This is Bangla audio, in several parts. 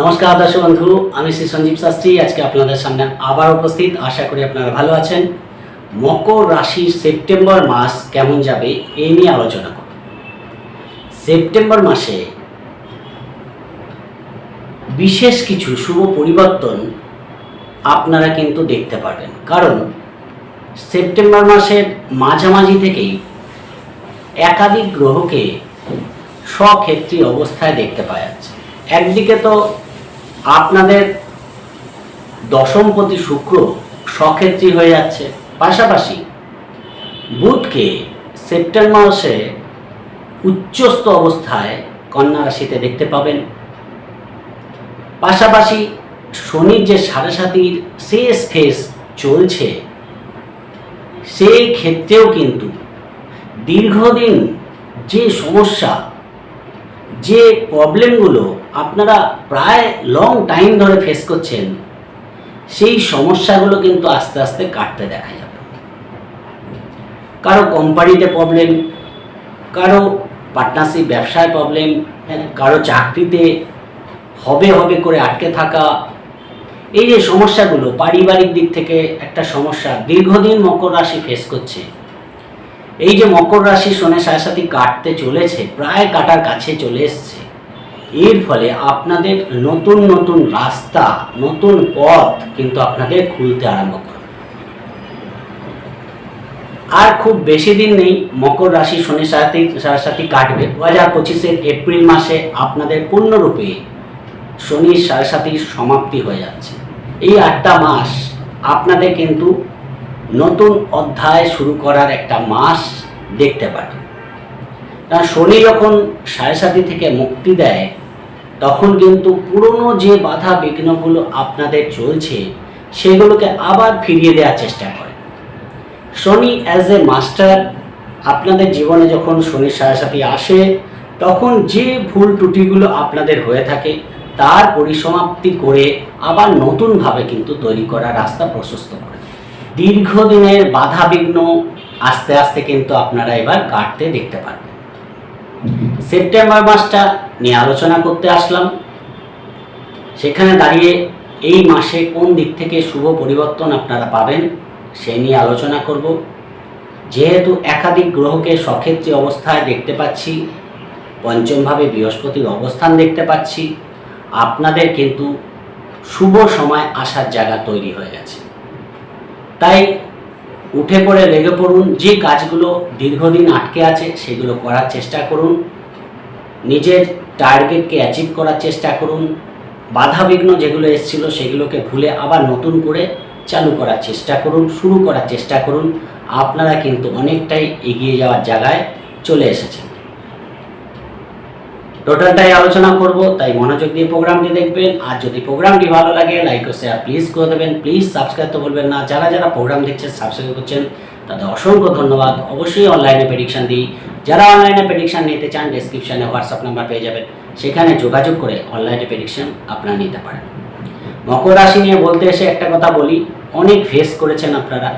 নমস্কার দর্শক বন্ধু, আমি শ্রী সঞ্জীব শাস্ত্রী। আজকে আপনাদের সামনে আবার উপস্থিত। আশা করি আপনারা ভালো আছেন। মকর রাশির সেপ্টেম্বর মাস কেমন যাবে এই নিয়ে আলোচনা করব। সেপ্টেম্বর মাসে বিশেষ কিছু শুভ পরিবর্তন আপনারা কিন্তু দেখতে পারবেন। কারণ সেপ্টেম্বর মাসের মাঝামাঝি থেকেই একাধিক গ্রহকে স্বক্ষেত্রী অবস্থায় দেখতে পাওয়া যাচ্ছে। একদিকে তো আপনাদের দশমপতি শুক্র স্বক্ষেত্রী হয়ে যাচ্ছে। পাশাপাশি বুধকে সেপ্টেম্বর মাসে উচ্চস্থ অবস্থায় কন্যা রাশিতে দেখতে পাবেন। পাশাপাশি শনির যে সাড়ে সাতির শেষ ফেস চলছে, সেই ক্ষেত্রেও কিন্তু দীর্ঘদিন যে সমস্যা, যে প্রবলেমগুলো আপনারা প্রায় লং টাইম ধরে ফেস করছেন। সেই সমস্যাগুলো কিন্তু আস্তে আস্তে কাটতে দেখা যাবে। কারও কোম্পানিতে প্রবলেম কারও পার্টনারশিপ ব্যবসায় প্রবলেম কারও চাকরিতে হবে হবে করে আটকে থাকা। এই যে সমস্যাগুলো, পারিবারিক দিক থেকে একটা সমস্যা, দীর্ঘদিন মকর রাশি ফেস করছে। এই যে মকর রাশি শোনে সাথে সাথে কাটতে চলেছে, প্রায় কাটার কাছে চলে এসছে। এর ফলে আপনাদের নতুন নতুন রাস্তা, নতুন পথ কিন্তু আপনাদের খুলতে আরম্ভ করবে আর খুব বেশি দিন নেই, মকর রাশি শনি সাথে সাথে কাটবে। দু হাজার পঁচিশের এপ্রিল মাসে আপনাদের পূর্ণরূপে শনির সাড়ে সাথীর সমাপ্তি হয়ে যাচ্ছে। এই আটটা মাস আপনাদের কিন্তু নতুন অধ্যায় শুরু করার একটা মাস দেখতে পাবেন। কারণ শনি যখন সাড়ে সাথী থেকে মুক্তি দেয় তখন কিন্তু পুরনো যে বাধা বিঘ্নগুলো আপনাদের চলছে, সেগুলোকে আবার ফিরিয়ে দেওয়ার চেষ্টা করে শনি অ্যাজ এ মাস্টার আপনাদের জীবনে যখন শনির সাথী আসে, তখন যে ভুল ত্রুটিগুলো আপনাদের হয়ে থাকে, তার পরিসমাপ্তি করে আবার নতুনভাবে কিন্তু তৈরি করার রাস্তা প্রশস্ত করে দীর্ঘদিনের বাধা বিঘ্ন আস্তে আস্তে কিন্তু আপনারা এবার কাটতে দেখতে পারবেন। সেপ্টেম্বর মাসটা নিয়ে আলোচনা করতে আসলাম। সেখানে দাঁড়িয়ে এই মাসে কোন দিক থেকে শুভ পরিবর্তন আপনারা পাবেন সে নিয়ে আলোচনা করব। যেহেতু একাধিক গ্রহকে সক্ষেত্রী অবস্থায় দেখতে পাচ্ছি, পঞ্চমভাবে বৃহস্পতির অবস্থান দেখতে পাচ্ছি, আপনাদের কিন্তু শুভ সময় আসার জায়গা তৈরি হয়ে গেছে। তাই উঠে পড়ে লেগে পড়ুন, যে কাজগুলো দীর্ঘদিন আটকে আছে সেগুলো করার চেষ্টা করুন। নিজের টার্গেটকে অ্যাচিভ করার চেষ্টা করুন। বাধা বিঘ্ন যেগুলো এসেছিল সেগুলোকে ভুলে আবার নতুন করে চালু করার চেষ্টা করুন, শুরু করার চেষ্টা করুন। আপনারা কিন্তু অনেকটাই এগিয়ে যাওয়ার জায়গায় চলে এসেছেন। টোটালটাই আলোচনা করব, তাই মনোযোগ দিয়ে প্রোগ্রামটি দেখবেন। আর যদি প্রোগ্রামটি ভালো লাগে লাইক ও শেয়ার প্লিজ করে দেবেন। প্লিজ সাবস্ক্রাইব তো বলবেন না, যারা যারা প্রোগ্রাম দেখছেন সাবস্ক্রাইব করছেন, তাদের অসংখ্য ধন্যবাদ। অবশ্যই অনলাইনে প্রেডিকশান দিই। যারা অনলাইনে প্রেডিকশান নিতে চান ডেসক্রিপশানে হোয়াটসঅ্যাপ নাম্বার পেয়ে যাবেন। সেখানে যোগাযোগ করে অনলাইনে প্রেডিকশান আপনারা নিতে পারেন। মকর রাশি নিয়ে বলতে এসে একটা কথা বলি, অনেক ফেস করেছেন আপনারা।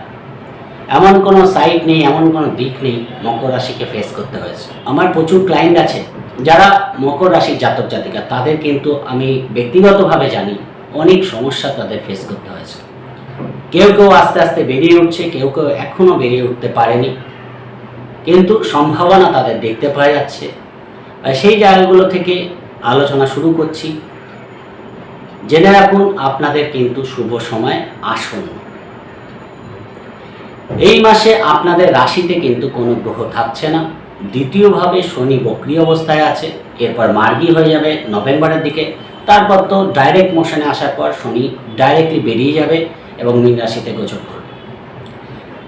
এমন কোনো সাইট নেই, এমন কোনো দিক নেই, মকর রাশিকে ফেস করতে হয়েছে। আমার প্রচুর ক্লায়েন্ট আছে। যারা মকর রাশির জাতক জাতিকা, তাদের কিন্তু আমি ব্যক্তিগতভাবে জানি অনেক সমস্যা তাদের ফেস করতে হয়েছে। কেউ কেউ আস্তে আস্তে বেরিয়ে উঠছে, কেউ কেউ এখনও বেরিয়ে উঠতে পারেনি। কিন্তু সম্ভাবনা তাদের দেখতে পাওয়া যাচ্ছে। সেই জায়গাগুলো থেকে আলোচনা শুরু করছি। জেনে রাখুন, আপনাদের কিন্তু শুভ সময় আসন্ন। এই মাসে আপনাদের রাশিতে কিন্তু কোনো গ্রহ থাকছে না। দ্বিতীয়ভাবে শনি বক্রি অবস্থায় আছে, এরপর মার্গি হয়ে যাবে নভেম্বরের দিকে, তারপর তো ডাইরেক্ট মোশনে আসার পর শনি ডাইরেক্টলি বেরিয়ে যাবে এবং মীন রাশিতে গোচর করবে।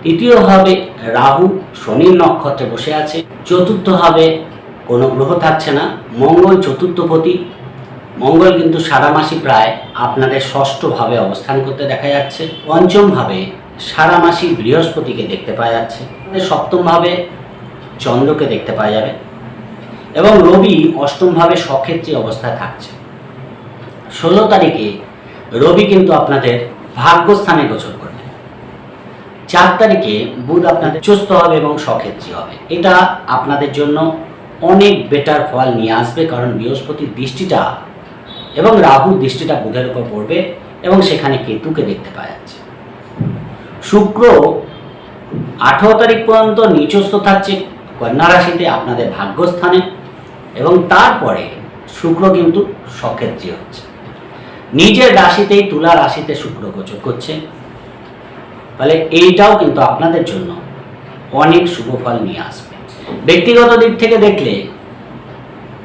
তৃতীয়ভাবে রাহু শনির নক্ষত্রে বসে আছে, চতুর্থভাবে কোনো গ্রহ থাকছে না, মঙ্গল চতুর্থপতি মঙ্গল কিন্তু সারা মাসই প্রায় আপনাদের ষষ্ঠভাবে অবস্থান করতে দেখা যাচ্ছে, পঞ্চমভাবে সারা মাসি বৃহস্পতিকে দেখতে পাওয়া যাচ্ছে সপ্তমভাবে চন্দ্রকে দেখতে পাওয়া যাবে। এবং রবি অষ্টমভাবে সক্ষেত্রী অবস্থায় থাকছে। ষোলো তারিখে রবি কিন্তু আপনাদের ভাগ্যস্থানে গোচর করবে। চার তারিখে বুধ আপনাদের চুস্ত হবে এবং সক্ষেত্রী হবে। এটা আপনাদের জন্য অনেক বেটার ফল নিয়ে আসবে, কারণ বৃহস্পতির দৃষ্টিটা এবং রাহু দৃষ্টিটা বুধের উপর পড়বে এবং সেখানে কেতুকে দেখতে পাওয়া যাচ্ছে। শুক্র আঠেরো তারিখ পর্যন্ত নিচস্থ থাকছে। কন্যা রাশিতে আপনাদের ভাগ্যস্থানে এবং তারপরে শুক্র কিন্তু সক্ষেত্রী হচ্ছে। নিজের রাশিতেই তুলা রাশিতে শুক্র গোচর করছে। ফলে এইটাও কিন্তু আপনাদের জন্য অনেক শুভ ফল নিয়ে আসবে। ব্যক্তিগত দিক থেকে দেখলে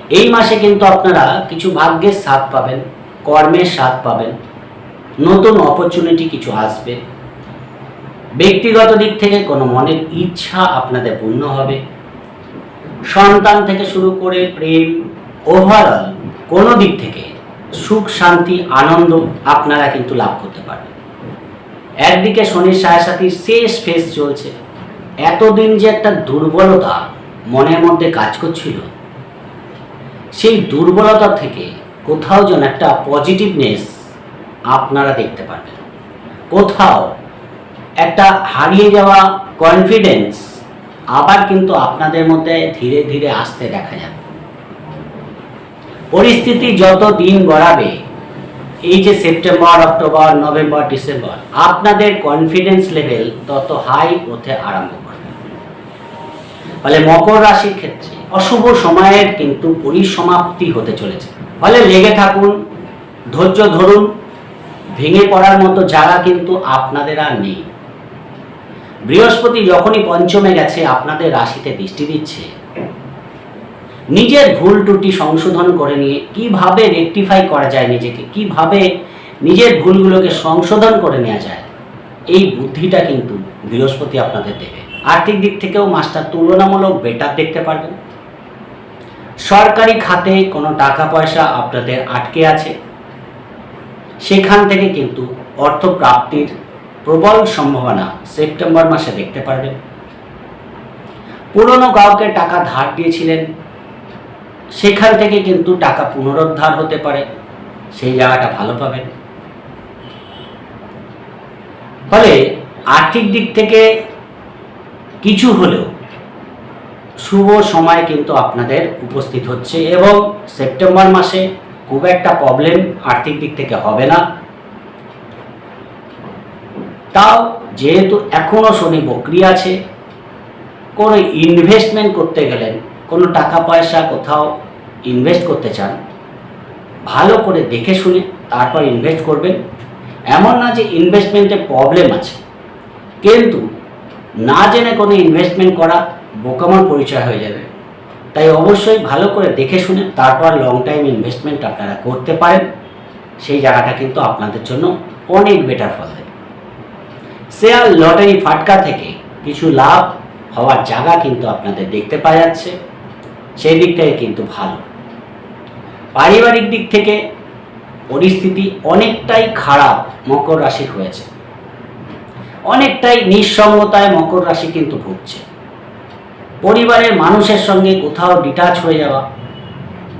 এই মাসে কিন্তু আপনারা কিছু ভাগ্যের স্বাদ পাবেন, কর্মের স্বাদ পাবেন, নতুন অপরচুনিটি কিছু আসবে। ব্যক্তিগত দিক থেকে কোনো মনের ইচ্ছা আপনাদের পূর্ণ হবে। সন্তান থেকে শুরু করে প্রেম ওভারঅল কোনো দিক থেকে সুখ, শান্তি, আনন্দ আপনারা কিন্তু লাভ করতে পারবেন। একদিকে শনির সাথীর শেষ ফেস চলছে। এতদিন যে একটা দুর্বলতা মনের মধ্যে কাজ করছিল, সেই দুর্বলতা থেকে কোথাও যেন একটা পজিটিভনেস আপনারা দেখতে পারবেন। কোথাও একটা হারিয়ে যাওয়া কনফিডেন্স আবার কিন্তু আপনাদের মধ্যে ধীরে ধীরে আসতে দেখা যাবে। পরিস্থিতি যত দিন গড়াবে, এই যে সেপ্টেম্বর, অক্টোবর, নভেম্বর, ডিসেম্বর, আপনাদের কনফিডেন্স লেভেল তত হাই হতে আরম্ভ করবে। ফলে মকর রাশির ক্ষেত্রে অশুভ সময়ের কিন্তু পরিসমাপ্তি হতে চলেছে। ফলে লেগে থাকুন, ধৈর্য ধরুন, ভেঙে পড়ার মতো জায়গা কিন্তু আপনাদের আর নেই। বৃহস্পতি যখনই পঞ্চমে গেছে, আপনাদের রাশিতে দৃষ্টি দিচ্ছে। নিজের ভুল ত্রুটি সংশোধন করে নিয়ে কীভাবে রেকটিফাই করা যায় নিজেকে, কীভাবে নিজের ভুলগুলোকে সংশোধন করে নেওয়া যায়, এই বুদ্ধিটা কিন্তু বৃহস্পতি আপনাদের দেবে। আর্থিক দিক থেকেও মাসটা তুলনামূলক বেটার দেখতে পারবেন। সরকারি খাতে কোনো টাকা পয়সা আপনাদের আটকে আছে। সেখান থেকে কিন্তু অর্থ প্রাপ্তির প্রবল সম্ভাবনা সেপ্টেম্বর মাসে দেখতে পারবেন পুরনো কাউকে টাকা ধার দিয়েছিলেন। সেখান থেকে কিন্তু টাকা পুনরুদ্ধার হতে পারে। সেই জায়গাটা ভালো পাবেন। ফলে আর্থিক দিক থেকে কিছু হলেও শুভ সময় কিন্তু আপনাদের উপস্থিত হচ্ছে এবং সেপ্টেম্বর মাসে খুব একটা প্রবলেম আর্থিক দিক থেকে হবে না। তাও যেহেতু এখনও শনি বকরি আছে, কোনো ইনভেস্টমেন্ট করতে গেলেন, কোনো টাকা পয়সা কোথাও ইনভেস্ট করতে চান, ভালো করে দেখে শুনে তারপর ইনভেস্ট করবেন। এমন না যে ইনভেস্টমেন্টে প্রবলেম আছে, কিন্তু না জেনে কোনো ইনভেস্টমেন্ট করা বোকামার পরিচয় হয়ে যাবে। তাই অবশ্যই ভালো করে দেখে শুনে তারপর লং টাইম ইনভেস্টমেন্ট আপনারা করতে পারেন। সেই জায়গাটা কিন্তু আপনাদের জন্য অনেক বেটার ফল শেয়ার লটারি ফাটকা থেকে কিছু লাভ হওয়ার জায়গা কিন্তু আপনাদের দেখতে পাওয়া যাচ্ছে। সেই দিক থেকে কিন্তু ভালো। পারিবারিক দিক থেকে পরিস্থিতি অনেকটাই খারাপ মকর রাশির হয়েছে। অনেকটাই নিঃসঙ্গতায় মকর রাশি কিন্তু ভুগছে। পরিবারের মানুষের সঙ্গে কোথাও ডিটাচ হয়ে যাওয়া,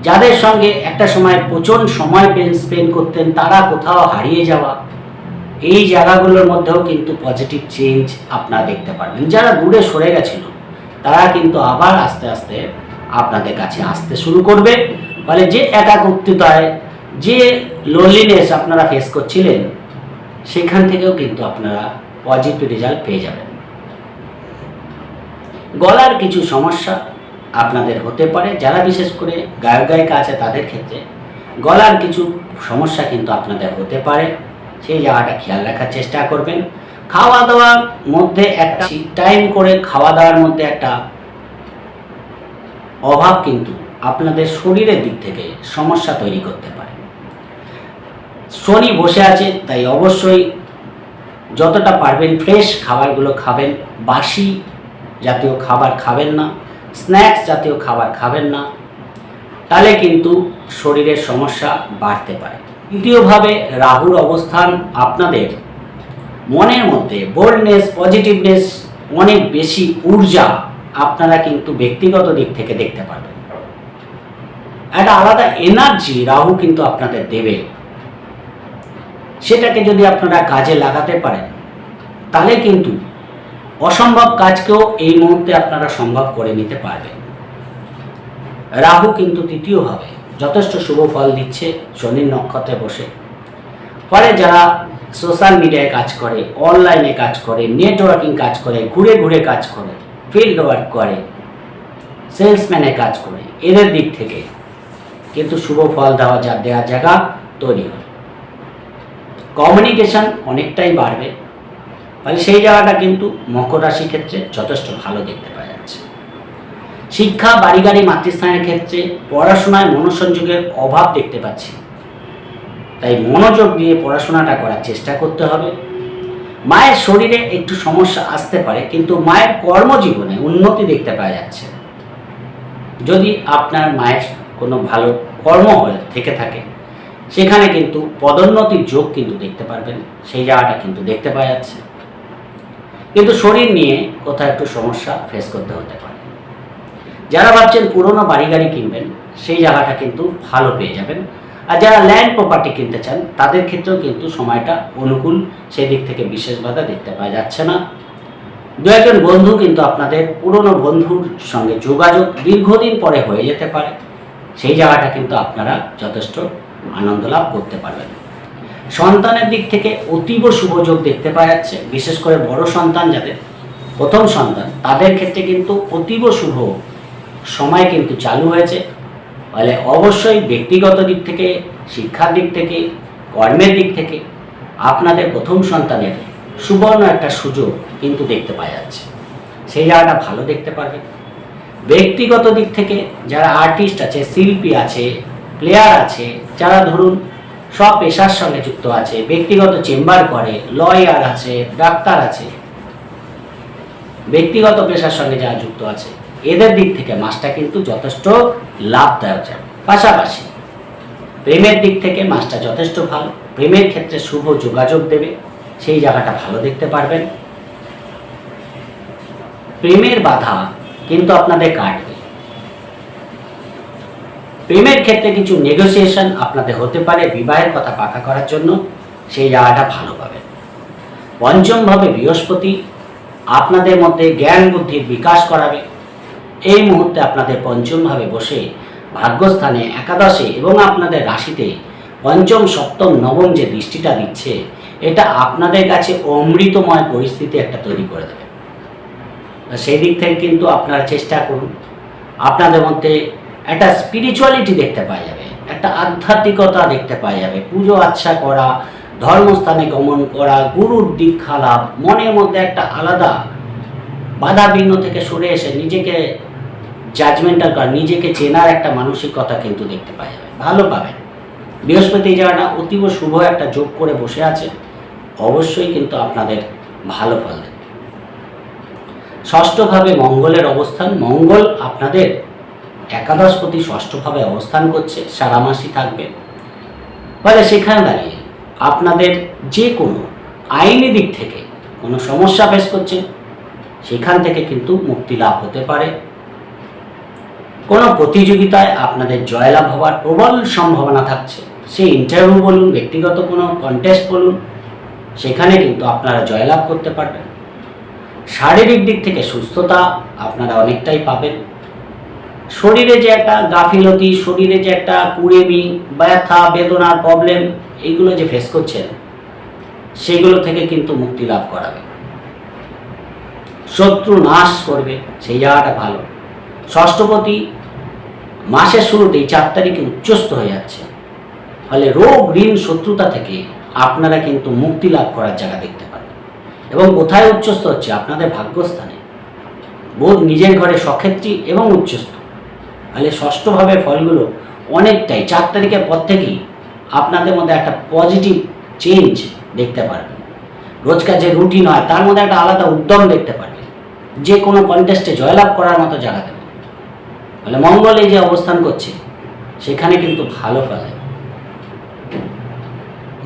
যাদের সঙ্গে একটা সময় প্রচণ্ড সময় স্পেন্ড করতেন, তারা কোথাও হারিয়ে যাওয়া এই জায়গাগুলোর মধ্যেও কিন্তু পজিটিভ চেঞ্জ আপনারা দেখতে পারবেন। যারা দূরে সরে গেছিল, তারা কিন্তু আবার আস্তে আস্তে আপনাদের কাছে আসতে শুরু করবে। ফলে যে একাকৃততায় যে লোনলিনেস আপনারা ফেস করছিলেন, সেখান থেকেও কিন্তু আপনারা পজিটিভ রেজাল্ট পেয়ে যাবেন। গলার কিছু সমস্যা আপনাদের হতে পারে। যারা বিশেষ করে গায়ক গায়িকা আছে, তাদের ক্ষেত্রে গলার কিছু সমস্যা কিন্তু আপনাদের হতে পারে। সেই জায়গাটা খেয়াল রাখার চেষ্টা করবেন। খাওয়া দাওয়ার মধ্যে একটা টাইম করে খাওয়া দাওয়ার মধ্যে একটা অভাব কিন্তু আপনাদের শরীরের দিক থেকে সমস্যা তৈরি করতে পারে। শনি বসে আছে, তাই অবশ্যই যতটা পারবেন ফ্রেশ খাবারগুলো খাবেন। বাসি জাতীয় খাবার খাবেন না স্ন্যাক্স জাতীয় খাবার খাবেন না। তাহলে কিন্তু শরীরের সমস্যা বাড়তে পারে। দ্বিতীয়ভাবে রাহুর অবস্থান আপনাদের মনের মধ্যে বোল্ডনেস পজিটিভনেস অনেক বেশি ঊর্জা আপনারা কিন্তু ব্যক্তিগত দিক থেকে দেখতে পারবেন। একটা আলাদা এনার্জি রাহু কিন্তু আপনাদের দেবে। সেটাকে যদি আপনারা কাজে লাগাতে পারেন, তাহলে কিন্তু অসম্ভব কাজকেও এই মুহূর্তে আপনারা সম্ভব করে নিতে পারবেন। রাহু কিন্তু তৃতীয়ভাবে যথেষ্ট শুভ ফল দিচ্ছে শনির নক্ষত্রে বসে। ফলে যারা সোশ্যাল মিডিয়ায় কাজ করে অনলাইনে কাজ করে নেটওয়ার্কিং কাজ করে, ঘুরে ঘুরে কাজ করে ফিল্ড ওয়ার্ক করে সেলসম্যানে কাজ করে, এদের দিক থেকে কিন্তু শুভ ফল দেওয়া যা দেওয়ার জায়গা তৈরি হয়। কমিউনিকেশন অনেকটাই বাড়বে, ফলে সেই জায়গাটা কিন্তু মকর রাশির ক্ষেত্রে যথেষ্ট ভালো দেখতে যাচ্ছে শিক্ষা বাড়ি গাড়ি মাতৃস্থানের ক্ষেত্রে পড়াশোনায় মনোসংযোগের অভাব দেখতে পাচ্ছি। তাই মনোযোগ দিয়ে পড়াশোনাটা করার চেষ্টা করতে হবে। মায়ের শরীরে একটু সমস্যা আসতে পারে, কিন্তু মায়ের কর্মজীবনে উন্নতি দেখতে পাওয়া যাচ্ছে। যদি আপনার মায়ের কোনো ভালো কর্ম হয়ে থেকে থাকে, সেখানে কিন্তু পদোন্নতির যোগ কিন্তু দেখতে পারবেন, সেই জায়গাটা কিন্তু দেখতে পাওয়া যাচ্ছে। কিন্তু শরীর নিয়ে কোথাও একটু সমস্যা ফেস করতে হতে পারে। যারা ভাবছেন পুরোনো বাড়ি গাড়ি কিনবেন, সেই জায়গাটা কিন্তু ভালো পেয়ে যাবেন। আর যারা ল্যান্ড প্রপার্টি কিনতে চান, তাদের ক্ষেত্রেও কিন্তু সময়টা অনুকূল, সেই দিক থেকে বিশেষ বাধা দেখতে পাওয়া যাচ্ছে না। দু একজন বন্ধু কিন্তু আপনাদের পুরনো বন্ধুর সঙ্গে যোগাযোগ দীর্ঘদিন পরে হয়ে যেতে পারে। সেই জায়গাটা কিন্তু আপনারা যথেষ্ট আনন্দ লাভ করতে পারবেন। সন্তানের দিক থেকে অতীব শুভযোগ দেখতে পাওয়া যাচ্ছে, বিশেষ করে বড় সন্তান যাদের, প্রথম সন্তান, তাদের ক্ষেত্রে কিন্তু অতীব শুভ সময় কিন্তু চালু হয়েছে। ফলে অবশ্যই ব্যক্তিগত দিক থেকে, শিক্ষার দিক থেকে, কর্মের দিক থেকে আপনাদের প্রথম সন্তানের সুবর্ণ একটা সুযোগ কিন্তু দেখতে পাওয়া যাচ্ছে। সেই জায়গাটা ভালো দেখতে পারবেন ব্যক্তিগত দিক থেকে যারা আর্টিস্ট আছে, শিল্পী আছে প্লেয়ার আছে, যারা ধরুন সব পেশার সঙ্গে যুক্ত আছে, ব্যক্তিগত চেম্বার করে লয়ার আছে, ডাক্তার আছে, ব্যক্তিগত পেশার সঙ্গে যারা যুক্ত আছে এদের দিক থেকে মাসটা কিন্তু যথেষ্ট লাভদায়ক যাবে পাশাপাশি প্রেমের দিক থেকে মাসটা যথেষ্ট ভালো। প্রেমের ক্ষেত্রে শুভ যোগাযোগ দেবে, সেই জায়গাটা ভালো দেখতে পারবেন। প্রেমের বাধা কিন্তু আপনাদের কাটবে। প্রেমের ক্ষেত্রে কিছু নেগোসিয়েশন আপনাদের হতে পারে বিবাহের কথা পাকা করার জন্য, সেই জায়গাটা ভালো পাবেন। পঞ্চমভাবে বৃহস্পতি আপনাদের মধ্যে জ্ঞান বুদ্ধির বিকাশ করাবে। এই মুহূর্তে আপনাদের পঞ্চমভাবে বসে ভাগ্যস্থানে একাদশে এবং আপনাদের রাশিতে পঞ্চম, সপ্তম, নবম যে দৃষ্টিটা দিচ্ছে, এটা আপনাদের কাছে অমৃতময় পরিস্থিতি একটা তৈরি করে দেবে। সেই দিক থেকে কিন্তু আপনারা চেষ্টা করুন। আপনাদের মধ্যে একটা স্পিরিচুয়ালিটি দেখতে পাওয়া যাবে, একটা আধ্যাত্মিকতা দেখতে পাওয়া যাবে, পুজো আচ্ছা করা, ধর্মস্থানে গমন করা, গুরুর দীক্ষা লাভ, মনের মধ্যে একটা আলাদা বাধা বিঘ্ন থেকে সরে এসে নিজেকে জাজমেন্টাল করা, নিজেকে চেনার একটা মানসিকতা কিন্তু দেখতে পাওয়া যাবে ভালো পাবেন। বৃহস্পতি জায়গাটা অতীব শুভ একটা যোগ করে বসে আছে, অবশ্যই কিন্তু আপনাদের ভালো ফল দেবে। ষষ্ঠভাবে মঙ্গলের অবস্থান। মঙ্গল আপনাদের একাদশপতি ষষ্ঠভাবে অবস্থান করছে সারা মাসই থাকবে। ফলে সেখানে দাঁড়িয়ে আপনাদের যে কোনো আইনি দিক থেকে কোনো সমস্যা ফেস করছে, সেখান থেকে কিন্তু মুক্তি লাভ হতে পারে। কোনো প্রতিযোগিতায় আপনাদের জয়লাভ হওয়ার প্রবল সম্ভাবনা থাকছে। সেই ইন্টারভিউ বলুন, ব্যক্তিগত কোনো কন্টেস্ট বলুন, সেখানে কিন্তু আপনারা জয়লাভ করতে পারবেন। শারীরিক দিক থেকে সুস্থতা আপনারা অনেকটাই পাবেন। শরীরে যে একটা গাফিলতি, শরীরে যে একটা কুড়েমি, ব্যথা, বেদনার প্রবলেম এইগুলো যে ফেস করছেন, সেগুলো থেকে কিন্তু মুক্তি লাভ করাবে। শত্রু নাশ করবে, সেই জায়গাটা ভালো। ষষ্ঠপতি মাসের শুরুতেই চার তারিখে উচ্চস্থ হয়ে যাচ্ছে। ফলে রোগ, ঋণ, শত্রুতা থেকে আপনারা কিন্তু মুক্তি লাভ করার জায়গা দেখতে পাবেন এবং কোথায় উচ্চস্থ হচ্ছে? আপনাদের ভাগ্যস্থানে। বোধ নিজের ঘরে সক্ষেত্রী এবং উচ্চস্থ। ফলে ষষ্ঠভাবে ফলগুলো অনেকটাই চার তারিখের পর থেকেই আপনাদের মধ্যে একটা পজিটিভ চেঞ্জ দেখতে পারবেন। রোজকার যে রুটিন হয়, তার মধ্যে একটা আলাদা উদ্যম দেখতে পারবেন। যে কোনো কন্টেস্টে জয়লাভ করার মতো জায়গা দেবে ফলে মঙ্গল এই যে অবস্থান করছে, সেখানে কিন্তু ভালো ফল দেবে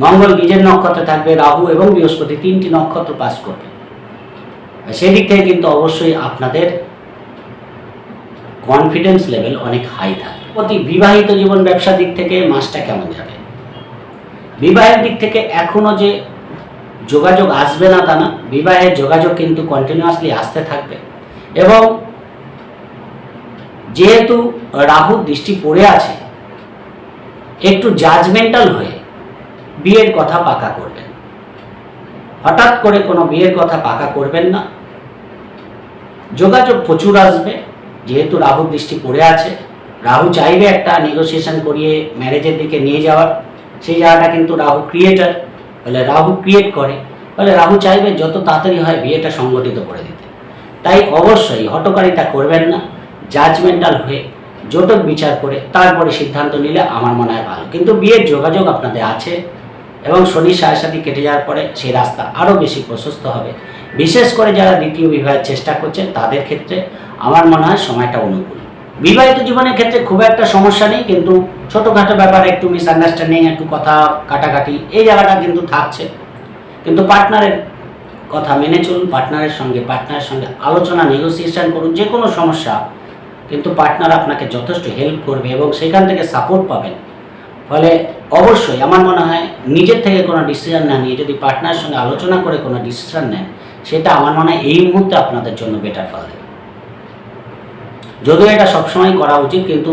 মঙ্গল নিজের নক্ষত্রে থাকবে, রাহু এবং বৃহস্পতি তিনটি নক্ষত্র পাস করবে। সেদিক থেকে কিন্তু অবশ্যই আপনাদের কনফিডেন্স লেভেল অনেক হাই থাকবে। প্রতি বিবাহিত জীবন ব্যবসার দিক থেকে মাসটা কেমন যাবে? বিবাহের দিক থেকে এখনও যে যোগাযোগ আসবে না তা না, বিবাহের যোগাযোগ কিন্তু কন্টিনিউয়াসলি আসতে থাকবে। এবং যেহেতু রাহু দৃষ্টি পড়ে আছে, একটু জাজমেন্টাল হয়ে বিয়ের কথা পাকা করবেন। হঠাৎ করে কোনো বিয়ের কথা পাকা করবেন না। যোগাযোগ প্রচুর আসবে, যেহেতু রাহু দৃষ্টি পড়ে আছে। রাহু চাইবে একটা নেগোসিয়েশন করিয়ে ম্যারেজের দিকে নিয়ে যাওয়ার। সেই জায়গাটা কিন্তু রাহু ক্রিয়েটার বলে রাহু ক্রিয়েট করে ফলে রাহু চাইবে যত তাড়াতাড়ি হয় বিয়েটা সংগঠিত করে দিতে। তাই অবশ্যই হটকারিতা করবেন না। জাজমেন্টাল হয়ে জোটক বিচার করে তারপরে সিদ্ধান্ত নিলে আমার মনে হয় ভালো। কিন্তু বিয়ের যোগাযোগ আপনাদের আছে এবং সাড়ে সাথে কেটে যাওয়ার পরে সেই রাস্তা আরও বেশি প্রশস্ত হবে। বিশেষ করে যারা দ্বিতীয় বিবাহের চেষ্টা করছেন তাদের ক্ষেত্রে আমার মনে হয় সময়টা অনুকূল। বিবাহিত জীবনের ক্ষেত্রে খুব একটা সমস্যা নেই, কিন্তু ছোটোখাটো ব্যাপারে একটু মিসআন্ডারস্ট্যান্ডিং একটু কথা কাটাকাটি এই জায়গাটা কিন্তু থাকছে। কিন্তু পার্টনারের কথা মেনে চলুন পার্টনারের সঙ্গে পার্টনারের সঙ্গে আলোচনা নেগোসিয়েশন করুন, যে কোনো সমস্যা কিন্তু পার্টনার আপনাকে যথেষ্ট হেল্প করবে এবং সেখান থেকে সাপোর্ট পাবেন। ফলে অবশ্যই আমার মনে হয় নিজের থেকে কোনো ডিসিশন না নিয়ে যদি পার্টনারের সঙ্গে আলোচনা করে কোনো ডিসিশন নেন, সেটা আমার মনে হয় এই মুহূর্তে আপনাদের জন্য বেটার ফল দেবে। যদিও এটা সবসময় করা উচিত, কিন্তু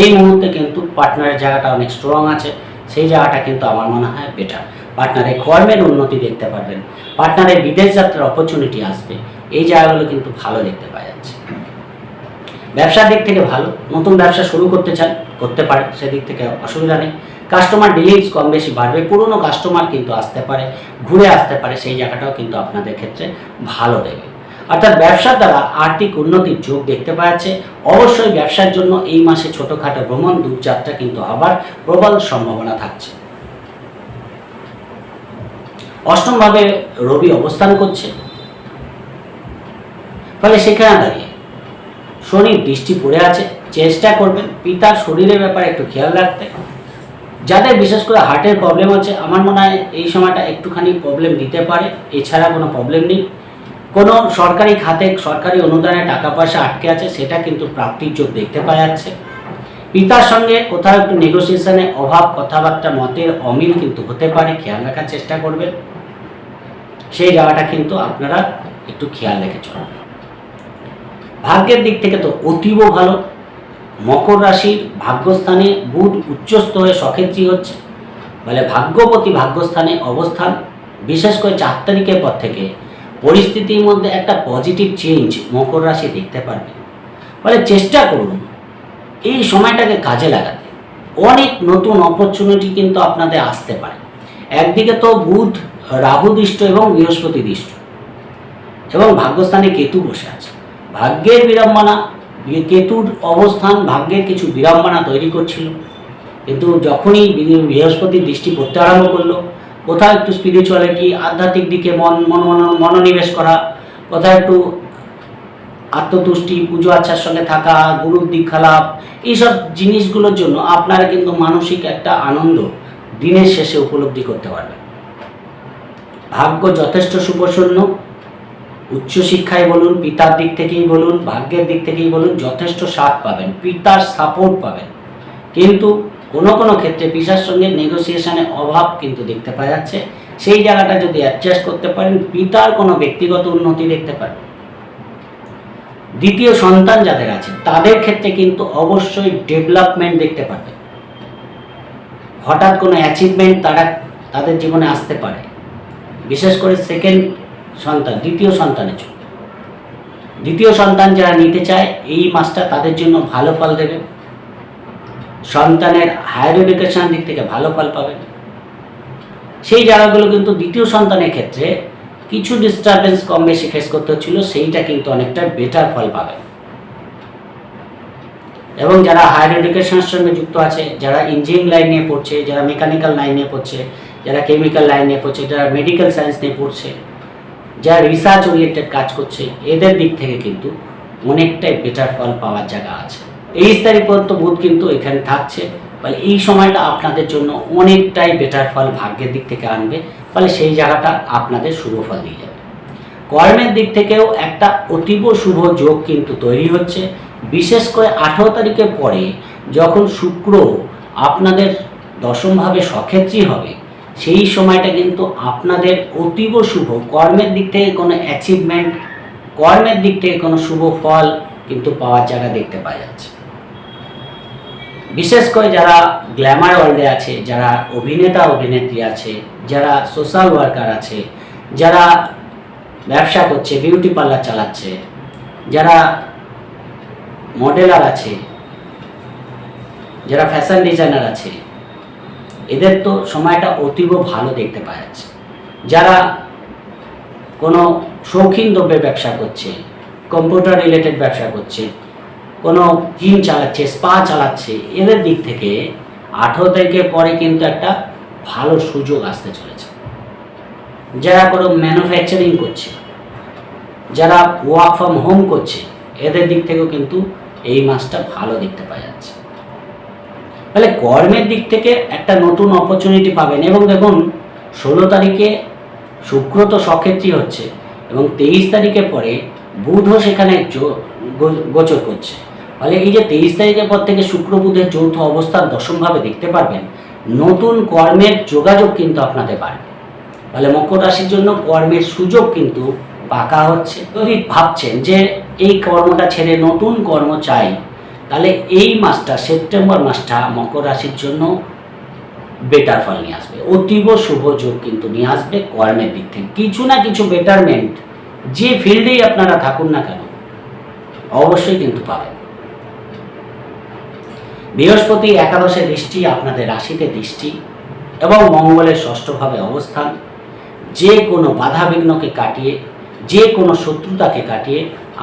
এই মুহূর্তে কিন্তু পার্টনারের জায়গাটা অনেক স্ট্রং আছে। সেই জায়গাটা কিন্তু আমার মনে হয় বেটার পার্টনারের কর্মের উন্নতি দেখতে পারবেন। পার্টনারের বিদেশ যাত্রার অপরচুনিটি আসবে। এই জায়গাগুলো কিন্তু ভালো দেখতে ব্যবসার দিক থেকে ভালো। নতুন ব্যবসা শুরু করতে চান, করতে পারে সেদিক থেকে অসুবিধা নেই। কাস্টমার ডিলিংস কম বেশি বাড়বে, পুরনো কাস্টমার কিন্তু আসতে পারে, ঘুরে আসতে পারে, সেই জায়গাটাও কিন্তু আপনাদের ক্ষেত্রে ভালো দেবে। অর্থাৎ ব্যবসার দ্বারা আর্থিক উন্নতির যোগ দেখতে পাওয়া যাচ্ছে। অবশ্যই ব্যবসার জন্য এই মাসে ছোটোখাটো ভ্রমণ, দূরযাত্রা কিন্তু হবার প্রবল সম্ভাবনা থাকছে। অষ্টমভাবে রবি অবস্থান করছে। ফলে সেখানে দাঁড়িয়ে শনির দৃষ্টি পড়ে আছে, চেষ্টা করবেন পিতার শরীরের ব্যাপারে একটু খেয়াল রাখতে। যাদের বিশেষ করে হার্টের প্রবলেম আছে, আমার মনে হয় এই সময়টা একটুখানি প্রবলেম দিতে পারে, এছাড়া কোনো প্রবলেম নেই। কোনো সরকারি খাতে, সরকারি অনুদানে টাকা পয়সা আটকে আছে, সেটা কিন্তু প্রাপ্তির যোগ দেখতে পাওয়া যাচ্ছে। পিতার সঙ্গে কোথাও একটু নেগোসিয়েশনে অভাব, কথাবার্তা, মতের অমিল কিন্তু হতে পারে, খেয়াল রাখার চেষ্টা করবেন। সেই জায়গাটা কিন্তু আপনারা একটু খেয়াল রেখে চলবেন। ভাগ্যের দিক থেকে তো অতীব ভালো। মকর রাশির ভাগ্যস্থানে বুধ উচ্চস্থ হয়ে সক্ষেত্রী হচ্ছে। বলে ভাগ্যপতি ভাগ্যস্থানে অবস্থান, বিশেষ করে চার তারিখের পর থেকে পরিস্থিতির মধ্যে একটা পজিটিভ চেঞ্জ মকর রাশি দেখতে পারবে। ফলে চেষ্টা করুন এই সময়টাকে কাজে লাগাতে। অনেক নতুন অপরচুনিটি কিন্তু আপনাদের আসতে পারে। একদিকে তো বুধ রাহু দৃষ্ট এবং বৃহস্পতি দৃষ্ট। এবং ভাগ্যস্থানে কেতু বসে আছে। ভাগ্যের বিড়ম্বনা কেতুর অবস্থান, ভাগ্যের কিছু বিড়ম্বনা তৈরি করছিল। কিন্তু যখনই বৃহ- বৃহস্পতির দৃষ্টি পড়তে আরম্ভ করল, কোথাও একটু স্পিরিচুয়ালিটি আধ্যাত্মিক দিকে মন, মন- মনোনিবেশ করা, কোথাও একটু আত্মতুষ্টি, পুজো আচ্ছার সঙ্গে থাকা, গুরুর দীক্ষা লাভ এইসব জিনিসগুলোর জন্য আপনারা কিন্তু মানসিক একটা আনন্দ দিনের শেষে উপলব্ধি করতে পারবেন। ভাগ্য যথেষ্ট সুপ্রসন্ন উচ্চশিক্ষায় বলুন, পিতার দিক থেকেই বলুন, ভাগ্যের দিক থেকেই বলুন, যথেষ্ট সাথ পাবেন, পিতার সাপোর্ট পাবেন। কিন্তু কোনো কোনো ক্ষেত্রে পিতার সঙ্গে নেগোসিয়েশনে অভাব কিন্তু দেখতে পাওয়া যাচ্ছে। সেই জায়গাটা যদি অ্যাডজাস্ট করতে পারেন, পিতার কোনো ব্যক্তিগত উন্নতি দেখতে পারেন। দ্বিতীয় সন্তান যাদের আছে, তাদের ক্ষেত্রে কিন্তু অবশ্যই ডেভেলপমেন্ট দেখতে পাবেন হঠাৎ কোনো অ্যাচিভমেন্ট তারা তাদের জীবনে আসতে পারে। বিশেষ করে সেকেন্ড সন্তান, দ্বিতীয় সন্তানের জন্য। দ্বিতীয় সন্তান যারা নিতে চায়, এই মাসটা তাদের জন্য ভালো ফল দেবে। সন্তানের হায়ার এডুকেশন দিক থেকে ভালো ফল পাবেন সেই জায়গাগুলো কিন্তু দ্বিতীয় সন্তানের ক্ষেত্রে কিছু ডিস্টারবেন্স কম বেশি ফেস করতে হচ্ছিল, সেইটা কিন্তু অনেকটা বেটার ফল পাবে। এবং যারা হায়ার এডুকেশনের সঙ্গে যুক্ত আছে, যারা ইঞ্জিনিয়ারিং লাইন নিয়ে পড়ছে, যারা মেকানিক্যাল লাইন নিয়ে পড়ছে, যারা কেমিক্যাল লাইন নিয়ে পড়ছে, যারা মেডিকেল সায়েন্স নিয়ে পড়ছে যারা রিসার্চ ওরিয়েন্টেড কাজ করছে, এদের দিক থেকে কিন্তু অনেকটাই বেটার ফল পাওয়ার জায়গা আছে। তেইশ তারিখ পর্যন্ত বুধ কিন্তু এখানে থাকছে। ফলে এই সময়টা আপনাদের জন্য অনেকটাই বেটার ফল ভাগ্যের দিক থেকে আনবে। ফলে সেই জায়গাটা আপনাদের শুভ ফল দিয়ে যাবে। কর্মের দিক থেকেও একটা অতীব শুভ যোগ কিন্তু তৈরি হচ্ছে। বিশেষ করে আঠেরো তারিখের পরে যখন শুক্র আপনাদের দশমভাবে সক্ষেত্রী হবে সেই সময়টা কিন্তু আপনাদের অতীব শুভ। কর্মের দিক থেকে কোনো অ্যাচিভমেন্ট কর্মের দিক থেকে কোনো শুভ ফল কিন্তু পাওয়ার জায়গা দেখতে পাওয়া যাচ্ছে। বিশেষ করে যারা গ্ল্যামার ওয়ার্ল্ডে আছে, যারা অভিনেতা, অভিনেত্রী আছে, যারা সোশ্যাল ওয়ার্কার আছে, যারা ব্যবসা করছে বিউটি পার্লার চালাচ্ছে, যারা মডেলার আছে, যারা ফ্যাশন ডিজাইনার আছে এদের তো সময়টা অতীব ভালো দেখতে পাওয়া যাচ্ছে। যারা কোনো শৌখিন দ্রব্যের ব্যবসা করছে কম্পিউটার রিলেটেড ব্যবসা করছে, কোনো জিম চালাচ্ছে স্পা চালাচ্ছে, এদের দিক থেকে আঠেরো তারিখের পরে কিন্তু একটা ভালো সুযোগ আসতে চলেছে। যারা কোনো ম্যানুফ্যাকচারিং করছে, যারা ওয়ার্ক ফ্রম হোম করছে, এদের দিক থেকেও কিন্তু এই মাসটা ভালো দেখতে পাওয়া যাচ্ছে। তাহলে কর্মের দিক থেকে একটা নতুন অপরচুনিটি পাবেন এবং দেখুন, ষোলো তারিখে শুক্র তো সক্ষেত্রী হচ্ছে এবং তেইশ তারিখের পরে বুধও সেখানে গোচর করছে। ফলে এই যে তেইশ তারিখের পর থেকে শুক্র বুধের যৌথ অবস্থান দশমভাবে দেখতে পারবেন, নতুন কর্মের যোগাযোগ কিন্তু আপনাদের বাড়বে। ফলে মকর রাশির জন্য কর্মের সুযোগ কিন্তু পাকা হচ্ছে। যদি ভাবছেন যে এই কর্মটা ছেড়ে নতুন কর্ম চাই তাহলে এই মাসটা, সেপ্টেম্বর মাসটা মকর রাশির জন্য বেটার ফল নিয়ে আসবে। অতীব শুভ যোগ কিন্তু নিয়ে আসবে কর্মের দিক থেকে। কিছু না কিছু বেটারমেন্ট যে ফিল্ডেই আপনারা থাকুন না কেন, অবশ্যই কিন্তু পাবেন। বৃহস্পতি একাদশে দৃষ্টি, আপনাদের রাশিতে দৃষ্টি এবং মঙ্গলের ষষ্ঠভাবে অবস্থান। যে কোনো বাধা বিঘ্নকে কাটিয়ে, যে কোনো শত্রুতাকে কাটিয়ে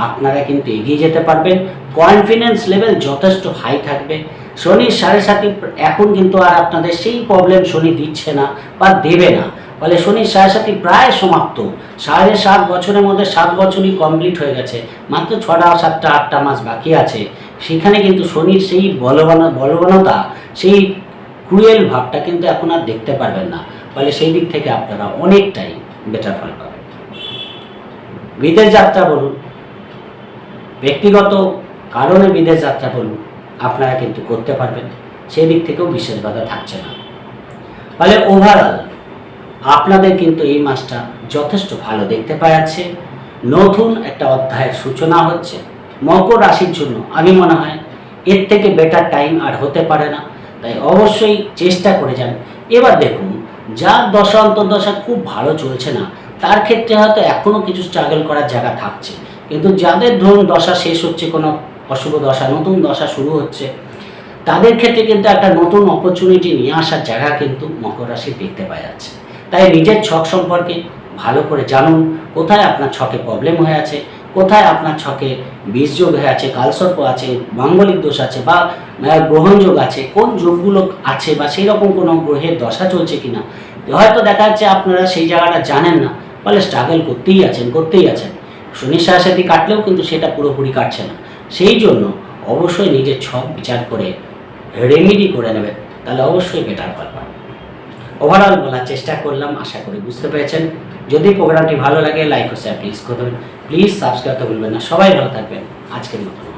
আপনারা কিন্তু এগিয়ে যেতে পারবেন। কনফিডেন্স লেভেল যথেষ্ট হাই থাকবে। শনির সাড়ে সাথে এখন কিন্তু আর আপনাদের সেই প্রবলেম শনি দিচ্ছে না বা দেবে না। ফলে শনির সাড়ে সাথে প্রায় সমাপ্ত। সাড়ে সাত বছরের মধ্যে সাত বছরই কমপ্লিট হয়ে গেছে। মাত্র ছটা, সাতটা, আটটা মাস বাকি আছে। সেখানে কিন্তু শনির সেই বলবান, বলবানতা, সেই ক্রুয়েল ভাবটা কিন্তু এখন আর দেখতে পারবেন না। ফলে সেই দিক থেকে আপনারা অনেকটাই বেটার ফল পাবেন। বিদেশ যাত্রা বলুন। ব্যক্তিগত কারণে বিদেশ যাত্রা বলুন, আপনারা কিন্তু করতে পারবেন। সেই দিক থেকেও বিশেষ বাধা থাকছে না। ফলে ওভারঅল আপনাদের কিন্তু এই মাসটা যথেষ্ট ভালো দেখতে পাওয়া যাচ্ছে। নতুন একটা অধ্যায়ের সূচনা হচ্ছে। মকর রাশির জন্য আমি মনে হয় এর থেকে বেটার টাইম আর হতে পারে না। তাই অবশ্যই চেষ্টা করে যান। এবার দেখুন, যার দশা অন্তর্দশা খুব ভালো চলছে না, তার ক্ষেত্রে হয়তো এখনও কিছু স্ট্রাগল করার জায়গা থাকছে। কিন্তু যাদের ধরুন দশা শেষ হচ্ছে, কোনো অশুভ দশা, নতুন দশা শুরু হচ্ছে, তাদের ক্ষেত্রে কিন্তু একটা নতুন অপরচুনিটি নিয়ে আসার জায়গা কিন্তু মকর রাশি দেখতে পাওয়া যাচ্ছে। তাই নিজের ছক সম্পর্কে ভালো করে জানুন, কোথায় আপনার ছকে প্রবলেম হয়ে আছে, কোথায় আপনার ছকে বীজযোগ হয়ে আছে, কালসর্প আছে, মাঙ্গলিক দোষ আছে বা গ্রহণযোগ আছে, কোন যোগগুলো আছে বা সেই রকম কোনো গ্রহের দশা চলছে কিনা, হয়তো দেখা যাচ্ছে আপনারা সেই জায়গাটা জানেন না, ফলে স্ট্রাগল করতেই আছেন করতেই আছেন। শনির সাথে কাটলেও কিন্তু সেটা পুরোপুরি কাটছে না। সেই জন্য অবশ্যই নিজের ছক বিচার করে রেমেডি করে নেবেন তাহলে অবশ্যই বেটার ফল পাবেন ওভারঅল বলার চেষ্টা করলাম, আশা করি বুঝতে পেরেছেন। যদি প্রোগ্রামটি ভালো লাগে লাইক ও শেয়ার প্লিজ করবেন। প্লিজ সাবস্ক্রাইব করতে ভুলবেন না। সবাই ভালো থাকবেন। আজকের মতো।